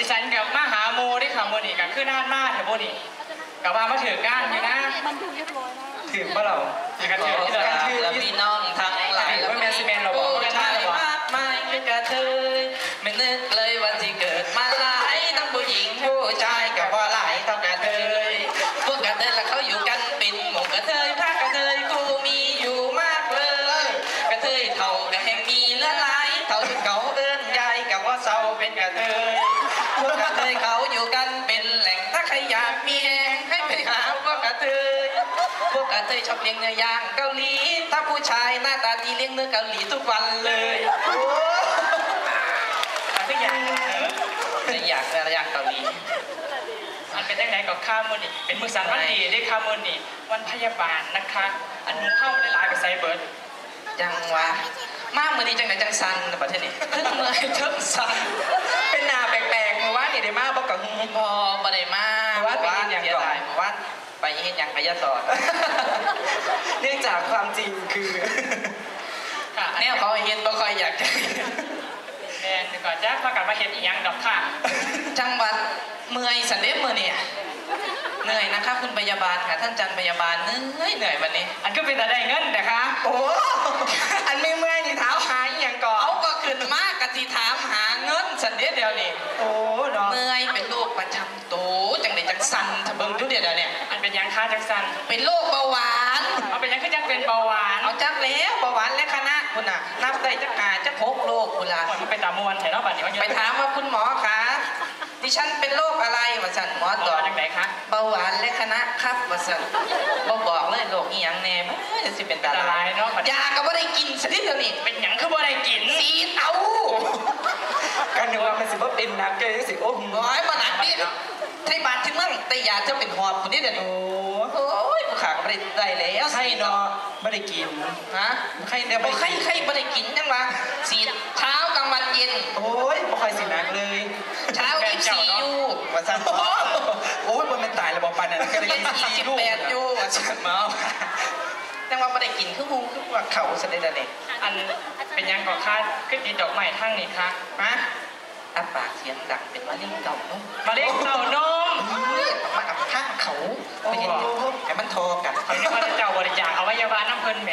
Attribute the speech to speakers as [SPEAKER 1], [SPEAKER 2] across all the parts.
[SPEAKER 1] ดิฉันกับมาหาโมได้ค่ะโมนี่กับคือนานมากแถวโมนี่กับว่ามาถือก้านอยู่นะ
[SPEAKER 2] มันดูเรียบร้อยมาก
[SPEAKER 1] ถือปะเราถือกันถือที่เรา
[SPEAKER 3] ครับ
[SPEAKER 1] ถือ
[SPEAKER 3] และ
[SPEAKER 1] ที่
[SPEAKER 3] พี่น้องทั้งหลาย
[SPEAKER 1] ว่าแมน
[SPEAKER 3] พวกกระเทยชอบเลี้ยงเนื้อย่างเกาหลี ถ้าผู้ชายหน้าตาดีเลี้ยงเนื้อเกาหลีทุกวันเลย
[SPEAKER 1] ทุกอย่างเออ
[SPEAKER 3] แต่อยากเนื้อย่างเกาหลี
[SPEAKER 1] มันเป็นยังไงกับข้าวมือนี่เป็นมือสันวันดีได้ข้าวมือนี่วันพยาบาลนะคะ อันหมูเข้าได้หลายไปไซเบิร์ด
[SPEAKER 3] จังวะมากมือนี้จังไหนจังสันแต่ประเทศนี้ทั้งเมื่อยทั้งสัน
[SPEAKER 1] เป็นนาแปลกๆมาว่านี่ได้มาบอกกับ
[SPEAKER 3] พอบ่ได้มา
[SPEAKER 1] ว่าไปเฮ็ดหยังก่อน
[SPEAKER 3] เสีดายว่า ไปเฮ็ดหยังกายศาสตร์
[SPEAKER 1] เนื่องจากความจริงคือค่ะ
[SPEAKER 3] แนวเขาให้เฮ็ดบ่ค่อยอยากจะ
[SPEAKER 1] แมนเดี๋ยวก่อนจะพากันมาเห็นอีกอย่างดอกค่ะ
[SPEAKER 3] จังหวัดเมื่อยสันเด็มือเนี่ยเหนื่อยนะคะคุณพยาบาลค่ะท่านจันพยาบาลเหนื่อยเหนื่อยวันนี้
[SPEAKER 1] อันก็เป็นแต่ได้เงินนะคะ
[SPEAKER 3] โอ้
[SPEAKER 1] อันไม่เมื่อยนี่เท้าหาอีกอย่างก่อน
[SPEAKER 3] เอาก็ขึ้นมากกะสิถามหาเงินสันเดียวเดียวนี่
[SPEAKER 1] โอ้เนาะ
[SPEAKER 3] เมื่อยเป็นโรคประจำตัวจังไดจังสันถ้าเบิ่งดูเดี๋ยวเนี่ย
[SPEAKER 1] อัน เป็นหยังค้าจังสัน
[SPEAKER 3] เป็นโรคเบาหวาน
[SPEAKER 1] เอาเป็นหยังคือจังเป็นเบาหวาน
[SPEAKER 3] เอาจักแล้วเบาหวานและคณะคุณน่ะนับได้จักหาจักหกโรคคุณล่ะ
[SPEAKER 1] ก่อนมันเป็นตามวนแถวเนอกบัตรนี่มันเยอะ
[SPEAKER 3] ไปถามว่าคุณหมอคะดิฉันเป็นโรคอะไรวะสันหมอ
[SPEAKER 1] หม
[SPEAKER 3] ต
[SPEAKER 1] อ
[SPEAKER 3] อบ
[SPEAKER 1] จังไหนคะ
[SPEAKER 3] เบาหวานและคณะครับวะสันบ่บอกเลยโรคอีหยังแน่มันจะสิเป็นตา
[SPEAKER 1] ตาลา
[SPEAKER 3] ลาย
[SPEAKER 1] ยเนาะบัด
[SPEAKER 3] ยาก็บ่ได้กินสักนิดเดียวนี่
[SPEAKER 1] เป็นหยังคือบ่ได้กิน
[SPEAKER 3] สีเตา
[SPEAKER 1] กันนึกว่ามันสิบ่เป็นนักเกยสิโอ้โห
[SPEAKER 3] โอ้ยบ่หนักนี่ไทยบาทที่เมืองแต่ยาจะเป็นหอบคนนี้เดี๋ยวนี้
[SPEAKER 1] โอ้
[SPEAKER 3] โอ้ยผู้ขาก็ไม่ได้ได้แล้ว
[SPEAKER 1] ให้เนาะไม่ได้กิน
[SPEAKER 3] ฮะ
[SPEAKER 1] ให้เดี๋ยว
[SPEAKER 3] บ่
[SPEAKER 1] ไม่
[SPEAKER 3] ใครใครบ่ได้กินจังวะสีเช้ากลางวันเย็น
[SPEAKER 1] โอ้ยบ่ค่อยสินักเลย
[SPEAKER 3] เช้ายี่สิบสี่ยู
[SPEAKER 1] ว่าซั่นโอ้ยบ่แม่นตายแล้วบ่ปานนั้นก็ได้
[SPEAKER 3] เย็
[SPEAKER 1] กิ
[SPEAKER 3] น
[SPEAKER 1] น
[SPEAKER 3] สี่สิบแปดยูว่าฉันเมาจังว่าบ่ได้กินคือหมูคือว่าเขาซะได้แต่เด็ก
[SPEAKER 1] อันเป็นหยังก่อนค่ะคือติดดอกไม้ทั้งนี้ค่ะ
[SPEAKER 3] ฮะอับปากเสียงดังเป็นมะเร็งเก่าเนาะ
[SPEAKER 1] มาเลี้ยงเต่านม
[SPEAKER 3] เฮ้ย มากับข้างเขาไปเห็นอยู่แต่มันทอกัน
[SPEAKER 1] เขาเรียกว่าเจ้าบริจาคอวัยวะน้ำเพิ่นแหม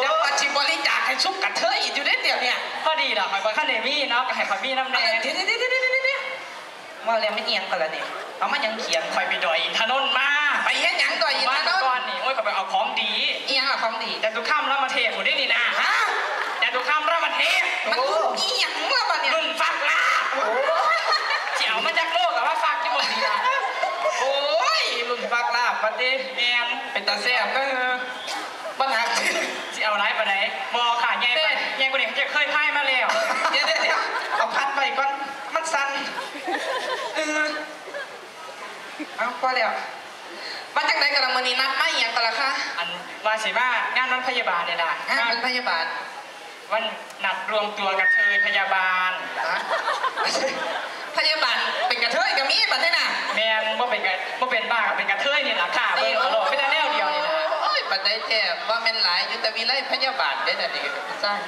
[SPEAKER 3] เดี๋ยวปัจจิบริจาคให้ชุบกับเธออีกอยู่เด็ดเดียวเนี่ย
[SPEAKER 1] พอดีเหรอหอยบอลข้าเนมี่เนาะกับไห่ขอยมี่น้ำแด
[SPEAKER 3] เดี๋ยว
[SPEAKER 1] ง
[SPEAKER 3] เดี๋ยวเดี๋ยวเดี๋ยวเดี๋ยวเดี๋ยวว่าแล้วไม่เอียงกันละเนี่ยเอามายังเขียน
[SPEAKER 1] คอยไปดอยอินทนนท์มา
[SPEAKER 3] ไปเฮ็ดหยังก่อนอีก
[SPEAKER 1] บ้า
[SPEAKER 3] นะ
[SPEAKER 1] น
[SPEAKER 3] เนาะ
[SPEAKER 1] ก้อนนี่โอ้ยเขาไปเอาของดี
[SPEAKER 3] อีหยังอะของดี
[SPEAKER 1] แต่ทุกข้ามรับมาเทศผมได้นี่นะ
[SPEAKER 3] ฮะ
[SPEAKER 1] แต่ทุกข้ามรับมาเทศ
[SPEAKER 3] มันรุ่นอีหยังละบัดเนี่ย
[SPEAKER 1] รุ่นฟักลาบเจียวมาจากโลกกับว่าฟักที่หมดนี่ละ
[SPEAKER 3] โอ้ยรุ่นฟักลาบบัดนี้
[SPEAKER 1] แมน
[SPEAKER 3] เป็นตาแซ่บก็บันหัก
[SPEAKER 1] สิเอาไรปะไหนบอค่ะแย่ไปแย่กว่านี้เขาจะเคยพ่ายมาแล้ว
[SPEAKER 3] เดี๋ยวเดี๋ยวเดี๋ยวเอาพัดไปก่อนมันสั่นเออเอาพอแล้วมาจากไหนกันละมื้อนี้นัดมาอีหยังกันล่ะคะ
[SPEAKER 1] อันว่าสิว่างานวันพยาบาลเนี่ยนะ
[SPEAKER 3] งานเป็นพยาบาล
[SPEAKER 1] วันนัดรวมตัวกับเธอพยาบาล
[SPEAKER 3] ฮะพยาบาลเป็นกระเทยกับมีบัดนี้น่ะ
[SPEAKER 1] แมนว่าเป็นกะว่าเป็นบ้ากับเป็นกระเทยนี่แหละค่ะเบิ่งเอาโลดไม่ได้แนวเดียวนี่นะ
[SPEAKER 3] โอ้ยบัดได้แท้ว่าแม่นหลายอยู่แต่วิไลพยาบาลได้แต่เด็กผู้ชาย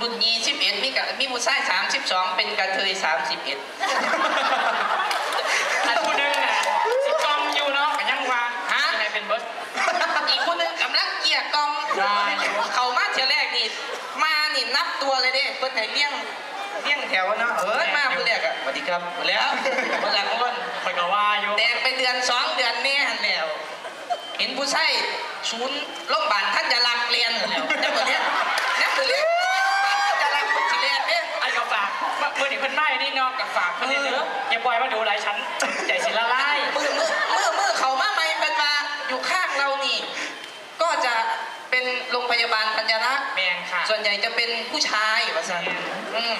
[SPEAKER 3] รุ่น21มีกะมีผู้ชาย32เป็นกระเทย31
[SPEAKER 1] อันผู้หนึงน่ะสิกอมอยู่เนาะกันยังว่า
[SPEAKER 3] ฮะ
[SPEAKER 1] ยังไงเป็นเบิร์ด
[SPEAKER 3] อีกคนหนึงกำลังเกลี่ยกล่อม
[SPEAKER 1] ได้
[SPEAKER 3] เขามาเที่ยวแรกนี่มานี่นับ ตัวเลยเด้เพิ่นให้เลี้ยงเลี้ยงแถวเนาะเอ้ยมาคนแรกอะสวัสดีครับมาแล้วมาจากคน
[SPEAKER 1] คอยก็ว่าอยู่
[SPEAKER 3] แดงไปเดือนสองเดือนแน่หั่นแล้วเห็นผู้ชายศูนย์โรงพยาบาลท่านจะรักเรียนแล้วจังหวะเนี้ยนักเรียนจะรักคนสิเรียนเนี่ย
[SPEAKER 1] อันก็ฝากเมื่อเมื่อนี่เพิ่นไม่นี่เนาะกับฝากเพิ่นนี่เด้ออย่าปล่อยมาดูหลายชั้นใจสิละลาย
[SPEAKER 3] มือมือมือมือเขามาใหม่เป็นมาอยู่ข้างเรานี่ ก็จะเป็นโรงพยาบาลปัญญารักษ์
[SPEAKER 1] แมนค่ะ
[SPEAKER 3] ส่วน ใหญ่จะเป็นผู้ชายว่าซั่นอืม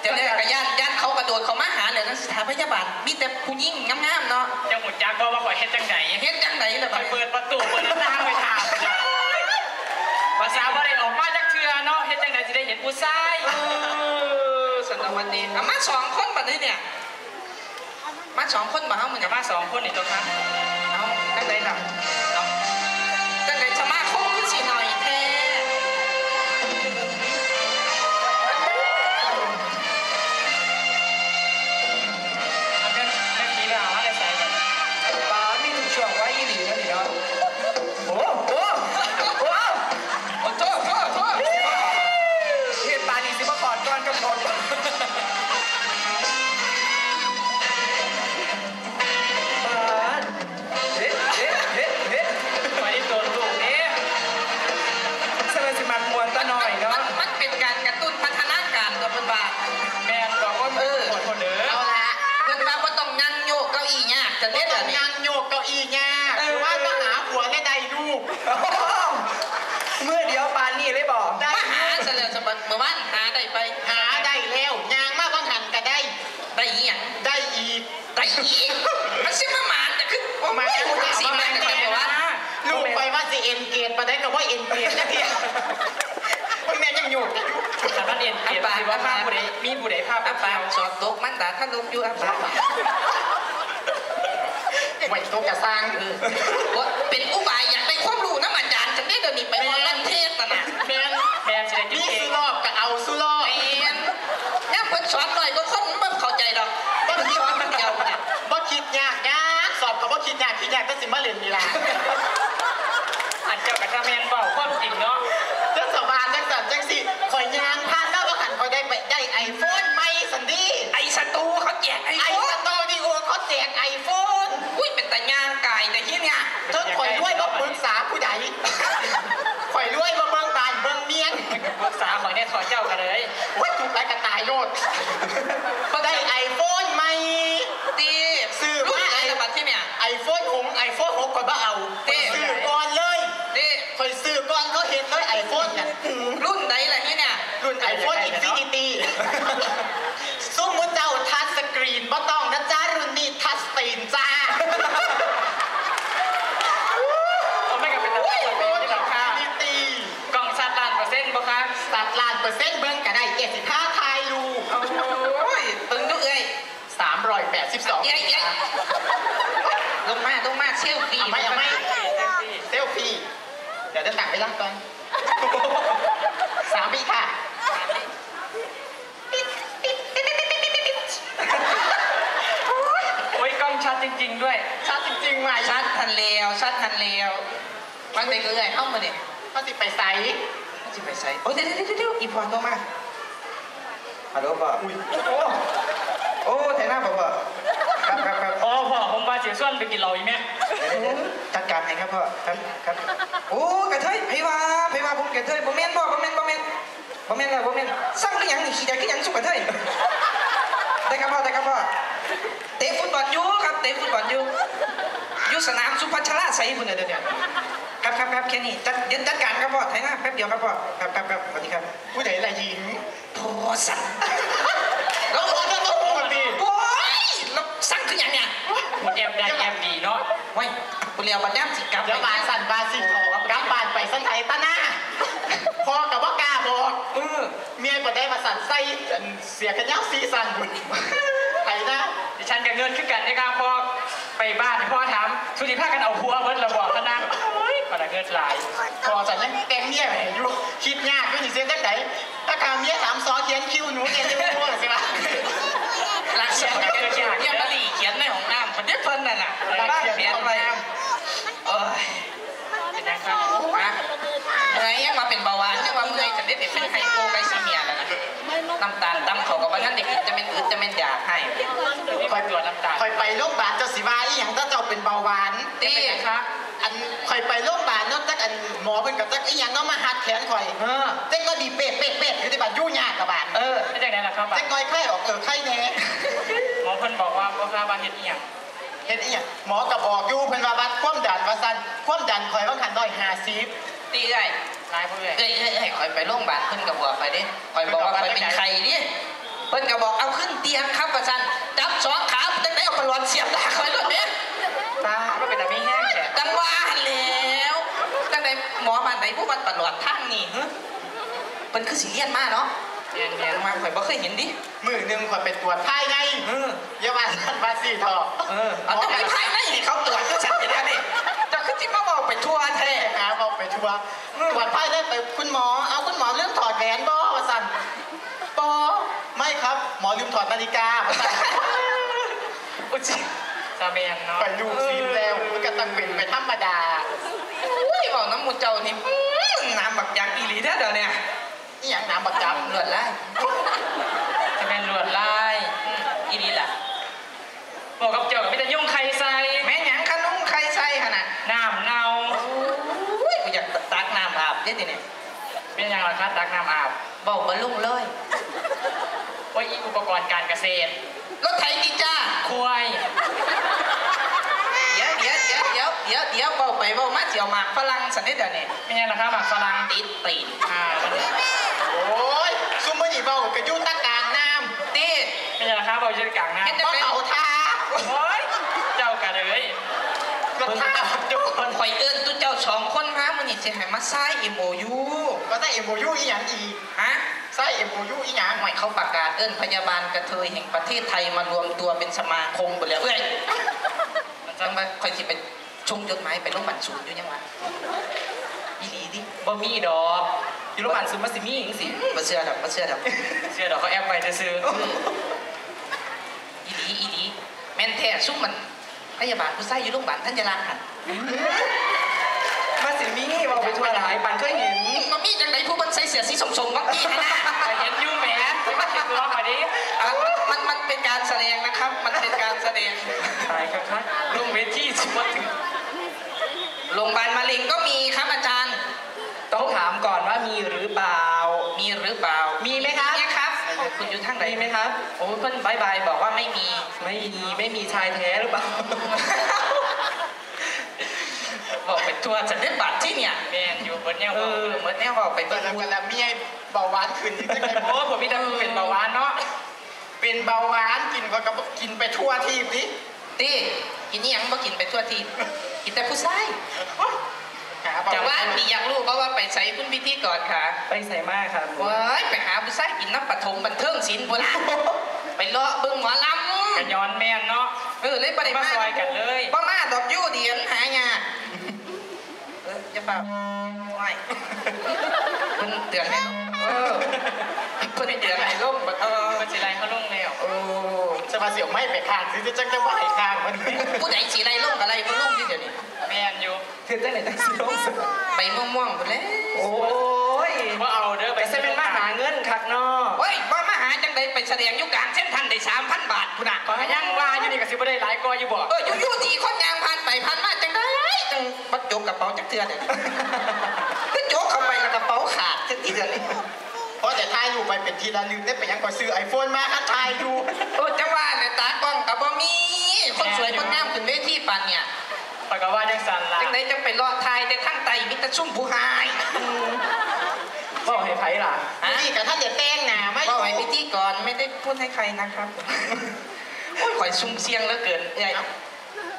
[SPEAKER 3] เดี๋ยวแรกกับญาติญาติเขากระโดดเขามาหาเลยนะสถานพยาบาลมีแต่ผู้หญิงงามๆเนาะ
[SPEAKER 1] เจ้าหมุดจักว่าว่าข่อยเฮ็ดจังได
[SPEAKER 3] เฮ็ดจังไหนล่ะ
[SPEAKER 1] ข่
[SPEAKER 3] บั
[SPEAKER 1] อ
[SPEAKER 3] ด
[SPEAKER 1] ย
[SPEAKER 3] นี้
[SPEAKER 1] เปิดประตูเปิดหน้าต่างไปถามภาษาบ่ได้ออกมาจากเทือเนาะเฮ็ดจังไดสิได้เห็นผู้ชาย
[SPEAKER 3] เออสันตวันนี้อะมาสองคนบัดนี้เนี่ยมาสองคนบ่เฮามื้อ
[SPEAKER 1] กั
[SPEAKER 3] นี้
[SPEAKER 1] บมาสองคนนี่ตัวครับ
[SPEAKER 3] เอาจังไหนล่ะ จะ
[SPEAKER 1] เล่น
[SPEAKER 3] ม่ยต้แต่องนี่น
[SPEAKER 2] ั่งโยกเก้า
[SPEAKER 1] อี้
[SPEAKER 3] แง่หรือว่ามาหา
[SPEAKER 2] หัวได้ใดดู
[SPEAKER 4] เมื่อเดียวปา
[SPEAKER 3] น
[SPEAKER 4] นี่เลยบอกได
[SPEAKER 2] ้มาหาเส
[SPEAKER 3] ร็จสมบัติเมื่อวานหาได้ไป
[SPEAKER 2] หาได้แล้วยา
[SPEAKER 3] งมากต้องหันก็ได้ ได้อีหยังได้อีก ได้อี
[SPEAKER 1] มัน
[SPEAKER 3] ชื่อมามานแต่คือโอ้มาแล้วมาสิมาแต่ว่วา
[SPEAKER 2] ลูกไปว่าสิ
[SPEAKER 1] เอ็นเกตมาได้ก็บว่าเอ็นเกตนะเพียพ่
[SPEAKER 2] อแม่ยังโยกอยู่แต่ปเ
[SPEAKER 1] ด็นอัาอัปปามีบุไดภาพ
[SPEAKER 3] อัปปาสอบตกมันตาท่านลกอยู่อัปปา
[SPEAKER 2] ไหวโตกระซัง
[SPEAKER 3] เออว่าเป็นอุบายอยากได้ความรู้นะอาจารย์จะได้เดี๋ยวนี้ไปวันลันเทศนะ
[SPEAKER 2] แมน
[SPEAKER 1] แมนสิได้กิน
[SPEAKER 2] นี่
[SPEAKER 1] เอ
[SPEAKER 2] สุ
[SPEAKER 1] ง
[SPEAKER 2] รอบก็เอาสุรอบ
[SPEAKER 3] แมนเนี่ยเพิ่นสอนหน่อยก็คนมันเข้าใจดอก
[SPEAKER 2] บ่คิด
[SPEAKER 3] สอนมันเดียวเนี่ย
[SPEAKER 2] บ่คิดยากยากสอบเขาบ่คิดยากคิดยากก็สิมาเรียนนี่ล่ะ
[SPEAKER 1] อันเจ้ากับจ้าแมนเบาความจริงเนาะ
[SPEAKER 2] เจ้าสบานจังสันจังสิข่อยยางผ่านแล้วว่าหันข่อยได้ไปได้ไอโฟนใหม่สันดี
[SPEAKER 3] ไอ้ศัตรูเขาแจกไอ้
[SPEAKER 2] ไอ
[SPEAKER 3] โฟ
[SPEAKER 2] ส
[SPEAKER 3] น
[SPEAKER 2] ตอรี่โอเขาแจกไอโฟน
[SPEAKER 3] อุ้ยเป็นแต่ยางกายแต่ที่เนี่ย
[SPEAKER 2] เจ้าข่อยด้วยบ่ปรึกษาผู้ใดข่อยด้วยบ่เบิ่งบานเบิ่งเมียน
[SPEAKER 1] มันกับปรึกษาของเนี่ยขอเจ้ากันเลย
[SPEAKER 2] ว่าถูกไรกระตายโลดก็ได้ไอโฟนใหม่
[SPEAKER 3] ตี
[SPEAKER 2] ซื้อ
[SPEAKER 3] รุ่น
[SPEAKER 2] มา
[SPEAKER 3] ไหนละบัดที่เนี่ย
[SPEAKER 2] ไอโฟนหงไอโฟนหกก่อนบ่เอา
[SPEAKER 3] เต้
[SPEAKER 2] ซื้อก่อนเลย
[SPEAKER 3] ตี
[SPEAKER 2] ข่อยซื้อก่อนเขาเห็นเลยไอโฟนเนี่ย
[SPEAKER 3] รุ่นไหนละที่เนี่ย
[SPEAKER 2] รุ่นไอโฟนอินฟินิตี้ซุ้มมุเจ้าทัชสกรีนบ่ต้องนะจ้ารุ่นนี้ทัชสกรีนจ้า
[SPEAKER 1] เอาไม่กับเป็นตะ
[SPEAKER 2] โอ้ย
[SPEAKER 1] วัน
[SPEAKER 2] โฟ
[SPEAKER 1] เป็น
[SPEAKER 2] น
[SPEAKER 1] ที่หลังคา
[SPEAKER 2] อินฟินิตี้
[SPEAKER 1] กล่องซาตานเปอร์เซ็นต์บ่คะ
[SPEAKER 2] สัตว์ล้านเปอร์เซ็นต์เบิ่งก็ได้เจ็ดสิบห้าทายรู
[SPEAKER 3] โอ้ยตึงด้วยเอ้ย
[SPEAKER 2] สามร้อยแปดสิบสอง
[SPEAKER 3] เย้เย้ลงมาลงมาเชี่ยวปี
[SPEAKER 2] เอาไหมเอาไหม
[SPEAKER 1] เต็มที่
[SPEAKER 2] เซลฟี่ เดี๋ยวจะตักไปรับก่อนสามปีค่ะ
[SPEAKER 1] โอ้ยกล้องชัดจริง ๆ ด้วย
[SPEAKER 2] ชัดจริงๆไหม
[SPEAKER 3] ชัดทันเลวชัดทันเลวมันเป็นเอ้ยเข้ามาเนี่ย
[SPEAKER 2] เขาสิไปใส่
[SPEAKER 3] มันจะไปใส่โอ้ยเดี๋ยวเดี๋ยวเดี๋ยวเดี๋ยวอีพอตัวมาฮัลโหลพ่ออุ้ยโอ้โอ้แทนหน้าพ่อพ่อ
[SPEAKER 1] พ่อผมมาเสียส่วนไปกินเหล้าอีแม่
[SPEAKER 3] เดี๋ยวเดี๋ยวเดี๋ยวจัดการให้ครับพ่อครับครับโอ้กระเทยไผว่าไผว่าผมกระเทยบ่แม่นบ่บ่แม่นบ่แม่นบ่แม่นแล้วบ่แม่นสั่งหรือยังนี่ขี้แดกคือหยังสุกกระเทยได้ครับพ่อได้ครับพ่อเตะฟุตบอลอยู่ครับเตะฟุตบอลอยู่อยู่สนามสุพัชราไสพุ่นเดี๋ยวเดี๋ยครับครับครับแค่นี้จัดเดี๋ยวจัดการครับพ่อไถหน้าแป๊บเดียวครับพ่อครับครับครับสวัสดีครับ
[SPEAKER 2] ผู้ใดละหญิง
[SPEAKER 3] โทสัน
[SPEAKER 2] แล้ว
[SPEAKER 3] แอ
[SPEAKER 1] บได้แอบดีเนาะ
[SPEAKER 3] ไว้กูเรียวบัดย่ำสิกลับ
[SPEAKER 2] เดี๋ยวบานสั่นบานสิขอกกลับบานไปสันไทยตาหน้าพอกับว่ากล้าบอก
[SPEAKER 3] เออ
[SPEAKER 2] เมียบ่ได้มาสั่นไส้อันเสียกันยาวซีสั่นบุญไทยนะ
[SPEAKER 1] ดิฉันกับเงินขึ้นกันนะครับพ่อไปบ้านพ่อถามสุธิภาคกันเอาพัวเบิดระบอกพนังโอ้ยปาเงินหลาย
[SPEAKER 2] พอสั่นยังแต่งเมียแหมอยู่คิดยากด้วยนี่เสียจังไหนถ้าคาเมียถามซอเขียนคิวหนูเรียนจะไม่รู้ใช่ปะ
[SPEAKER 3] รักเขียนเขียนเขียนบลีเขียนในห้องน้ำคนเด็กเพิ่นนั่นน่ะ
[SPEAKER 2] รัก
[SPEAKER 3] บ้าน
[SPEAKER 2] เขียน
[SPEAKER 3] เขียน
[SPEAKER 2] ของ
[SPEAKER 3] ไว้
[SPEAKER 2] น้
[SPEAKER 3] เอ้ย
[SPEAKER 1] เป็นยังครับ
[SPEAKER 3] มาเมื่อยยังมาเป็นเบาหวานยังว่าเมื่อยจะได้เป็นไฮโปไกซีเมียแล้วนะน้ำตาลตั้มเขากับว่าท่านเด็กจะเป็นอึดจะเป็นอยากให้
[SPEAKER 1] คอยตรวจน้ำตาล
[SPEAKER 2] คอยไปโรงพยาบาลเจ้าสิวาอีหยังถ้าเจ้าเป็นเบาหวาน
[SPEAKER 3] ตี
[SPEAKER 1] นยังครับ
[SPEAKER 2] อันคอยไปโรงพยาบาลเนาะจักอันหมอเพิ่นกับจักอีหยังเนาะมาหัดแขนคอย
[SPEAKER 3] เออ
[SPEAKER 2] เจ๊ก็ดีเป็ดเป็ดเป็ดอยู่ที่บ้านยุ่งยากกับบาน
[SPEAKER 3] เออ
[SPEAKER 1] เป็นยังไงล่ะครับ
[SPEAKER 2] เจ๊ก้อยไข้ออกเออไข้แน่
[SPEAKER 1] หมอเพิ่นบอกว่าพ่อค้าบ้านเฮ็ดอีหยัง
[SPEAKER 2] เฮ็ดอีหยังหมอก็บอกอยู่เพิ่นว่าวัดความดันว่าซั่นความดันคอยว่าคันน้อย50
[SPEAKER 3] ตีได้
[SPEAKER 1] หลายเพื่อน
[SPEAKER 3] เอ้ยเอ้ยเอ้ยคอยไปโรงพยาบาลเพิ่นก็บอกไปดิคอยบอกว่าคอยเป็นไข้ดิเพิ่นก็บอกเอาขึ้นเตียงครับประชันจับสองขาจังได้เอาปลอดเสียบดาคอยรถเนี่ย
[SPEAKER 1] ตาก็เป็นแต่ไม่แห้งแฉะ
[SPEAKER 3] จังว่าแล้วจังได้หมอบ้านไหนผู้ว่าตลอดทางนี่ฮะเพิ่นคือสิเรียนมาเนาะ
[SPEAKER 1] เนียนเนียน
[SPEAKER 3] มาข่อยบ่เคยเห็นดิ
[SPEAKER 2] มื้อหนึงคอยไปตรวจภายใน
[SPEAKER 3] เออ
[SPEAKER 2] อย่าว่าซั่นว่าสิเถอะ
[SPEAKER 3] เออเอาจะไปภายในให้เขาตรวจก็ฉันจะได้ดิจะขึ้นที่มาบอกไปทั่วแท้
[SPEAKER 2] หาเอาไปทัวร์ตรวจภายในไปคุณหมอ เอาคุณหมอเรื่องถอดแหวนบ่ว่าซั่นบ่ไม่ครับ หมอลืมถอดนาฬิกาว่าซั่น
[SPEAKER 1] อุยจิ ซาเบียนเนาะ
[SPEAKER 2] ไปลูกซีนแล้วมันก็ต้องเป็นไปธรรมดา
[SPEAKER 3] อุ้ยบอกน้ำมูเจ้านี่อื้อน้ำบักยักษ์อีหลีแท้เดี๋ยวเนี่ย
[SPEAKER 2] อีหยังน้ำบักจับ
[SPEAKER 3] เลือดไหล
[SPEAKER 1] จะเป็นลวดลายอืม
[SPEAKER 3] อีหลีล่ะ
[SPEAKER 1] บอกกับเจ้ากับไม่แต่ยุ่งใครใส่
[SPEAKER 3] แม่หยังขนมใครใส่ขนาด
[SPEAKER 1] น้ำเนา
[SPEAKER 3] อุ้ยกูอยากตักน้ำอาบเด็ดเนี่ย
[SPEAKER 1] เป็นยังล่ะครับตักน้ำอาบ
[SPEAKER 3] บอกบรรลุงเลย
[SPEAKER 1] ว่าอีอุปกรณ์การเกษตร
[SPEAKER 3] รถไถดิจ้า
[SPEAKER 1] ควาย
[SPEAKER 3] เดี๋ยวเดี๋ยว เดี๋ยวเดี๋ยวเดี๋ยวเดี๋ยวเบาไปเบามาเจียวหมากฝรั่งสันนิดเดียวนี่
[SPEAKER 1] เป็นยังล่ะครับหมากฝรั่ง
[SPEAKER 3] ติดตีน
[SPEAKER 1] อ่ามัน
[SPEAKER 2] โอ้ยซุมมือนี่เบากระยุ่ตะกลางน้
[SPEAKER 3] ตี
[SPEAKER 1] เป็นยังล่ะครับเอาชื่อกลางน้ำ
[SPEAKER 2] บ่เขาทาำ
[SPEAKER 1] โอ้ยเจ้ากันเลย
[SPEAKER 2] ก็ทาบัดโยน
[SPEAKER 3] ข่อยเอิ้นตุเจ้าสองคนมามันนี่สิให้มาซ้าย MOU
[SPEAKER 2] ก็ได้เอ็มโอยูอีหยังอีก
[SPEAKER 3] ฮะ
[SPEAKER 2] ซไส้เอ็มโยูอีหยัง
[SPEAKER 3] หมายเขาประกาศเอิ้นพยาบาลกระเทยแห่งประเทศไทยมารวมตัวเป็นสมาคมหมดแล้วเอ้ยมันจังว่าคอยสิไป ชงจดหมายไปโรงพยาบาลศูนย์อยู่ยังวะอีหลีดิ
[SPEAKER 1] บ่มีดอกอยู่โรงพยาบาลซุมมาสิมีจังสิ
[SPEAKER 3] บ่เชื่อดอกบ่เชื่อดอก
[SPEAKER 1] เชื่อดอกเขาแอบไปซื้อ
[SPEAKER 3] อีหลีอีหลีแม่นแท้ซุ่มมันพยาบาลผู้ใส่อยู่โรงพยาบาลท่านจะรักหัน
[SPEAKER 1] มาสิมีว่าไปทั่วหลายปันเคยเห็น
[SPEAKER 3] มันมีจังไดผู้มันใส่เสื้อสีส้มๆบางทีนะนะ
[SPEAKER 1] ไปเห็นอยูแหมไปมาเห็นร้องมาดิ
[SPEAKER 3] อะมันมันเป็นการแสดงนะครับ มันเป็นการแสดง
[SPEAKER 1] ตายครับครับลงเวทีสิว่าถึง
[SPEAKER 3] โรงพยาบา ลมะเร็งก็มีครับอาจารย์
[SPEAKER 1] ต้องถามก่อนว่ามีหรือเปล่า
[SPEAKER 3] มีหรือเปล่า
[SPEAKER 1] มีไหมครับ
[SPEAKER 3] มีครับ คุณอยู่ทางไหน
[SPEAKER 1] มีไหมครับ
[SPEAKER 3] โอ้ยเพิ่นบายบายบอกว่าไม่มี
[SPEAKER 1] ไม่มีไม่มีชายแท้หรือเปล่า
[SPEAKER 3] บอกไปทัวร์จะได้บัตรที่เนี่ย
[SPEAKER 1] แมนอยู่บนเนี่ย
[SPEAKER 3] เออเหมือนแน่บอกไป
[SPEAKER 2] ตอ
[SPEAKER 3] เบิ่
[SPEAKER 2] น
[SPEAKER 3] ง
[SPEAKER 2] นั้นกันแล้วมีไอ้เบาหวานขึ้นอีกจังไง
[SPEAKER 1] โอ้ผมมีแต่เป็นเบาหวานเนาะ
[SPEAKER 2] เป็นเบาหวานกินก็กระกินไปทั่วทีสิ
[SPEAKER 3] ตีกินนี่ยังบ่กินไปทั่วทีกินแต่ผู้ชาย
[SPEAKER 2] หาเบา
[SPEAKER 3] จะ
[SPEAKER 2] หวา
[SPEAKER 3] ว่านดีอยากรู้เพราะว่าไปใส่คุณพิธีก่อนค่ะ
[SPEAKER 1] ไปใส่มากครับ
[SPEAKER 3] ว้ายไปหาผู้ชายกินน้ำปฐมบันเทิงศิลป์โบราณไปเลาะเบิ่งหมอล
[SPEAKER 1] กันย้อนแมนเนาะำ
[SPEAKER 3] เออเลยบ่ได้มา
[SPEAKER 1] มาซอยกันเลย
[SPEAKER 3] บ่มาดอกยู่เดียนหายากเออจะเปล่าว้ายเพิ่นเตือนให้เออเพิ่นเตือนให้ลงบัดเออ
[SPEAKER 1] มันสิไรเขาลงแล้ว
[SPEAKER 3] โอ้
[SPEAKER 2] จะมาเสียวไม่ไปข้างสิจะจังจะว่าไอ้ข้างมันนี่
[SPEAKER 3] ผู้ใดสีไรลงอะไรบ่ลงที่เดี๋ยวนี้
[SPEAKER 1] แมนอยู่ถือจังไหนจังสิลงสุด
[SPEAKER 3] ใบม่วงๆหมดแล้ว
[SPEAKER 1] โอ้ยว่าเอาเด้อไปเซเป็นมาหาเงินคักเนาะ
[SPEAKER 3] เฮ้ยบ่มาหาจังไดไปแสดงอยู่กลางเส้นทันได้3,000บาทพุ่นน่ะ
[SPEAKER 1] ขอให้ยังว่าอยู่นี่ก็สิบ่ได้หลายกออยู่บ่
[SPEAKER 3] เอออยู่ๆดีคนยางผ่านไปผ่านมาจังได้จังบัดจกกระเป๋าจักเทื่อเดี๋ยวนี้คือจกเข้าไปแล้วกระเป๋าขาดจังทีเดียวนี้
[SPEAKER 2] เพราะแต่ทายอยู่ไปเป็นทีละลึกได้ไปยังก็ซื้อไอโฟนมาคัดทายอยู่
[SPEAKER 3] โอ้จังว่าเนี่ยตากล้องก็บ่มี คนสวยคนงามขึ้นเวทีปานเนี่ย
[SPEAKER 1] ปากกาว่าจังสันล่ะ
[SPEAKER 3] จังไดจังไปรอทายแต่ทางใต้มีแต่ซุ่มผู้หาย
[SPEAKER 1] บอกให้ไผล่ะ
[SPEAKER 3] ฮะ
[SPEAKER 2] นี่กับท่านเดี๋ยวแต้งหนาไม่
[SPEAKER 3] บ่ให้พิธีก่อนไม่ได้พูดให้ใครนะครับโอ้ยข่อยซุ่มเสียงเหลือเกินเอ้ย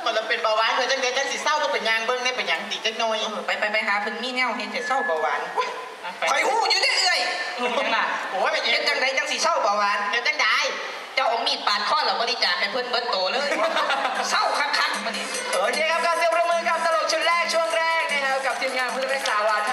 [SPEAKER 2] มันเราเป็นเบาหวานเคยจังเดี๋ยวจังสิเศร้าก็เป็นยางเบิ้งเนี่ยเป็นยางตีจักหน่อย
[SPEAKER 3] เออไปไปไปหาเพิ่นมีแนวเฮ็ดให้เศร้าเบาหวาน
[SPEAKER 1] ไป
[SPEAKER 3] ข่อยฮู้อยู่เด้อเอ้ย
[SPEAKER 1] ยังล่ะ
[SPEAKER 2] โอ้ยเป็น
[SPEAKER 3] เฮ็ดจังไดจังสิเศร้าเบาหวาน
[SPEAKER 2] เดี๋ยวจังได้
[SPEAKER 3] เจ้าเอามีดปาดคอแล้วบริจาคให้เพิ่นเบิดโตเลยเศร้าคักๆมาดิ
[SPEAKER 1] โอเคครับก็เสียงประมือกับตลกชุดแรกช่วงแรกนะครับกับทีมงานเพื่อนรักษาวาท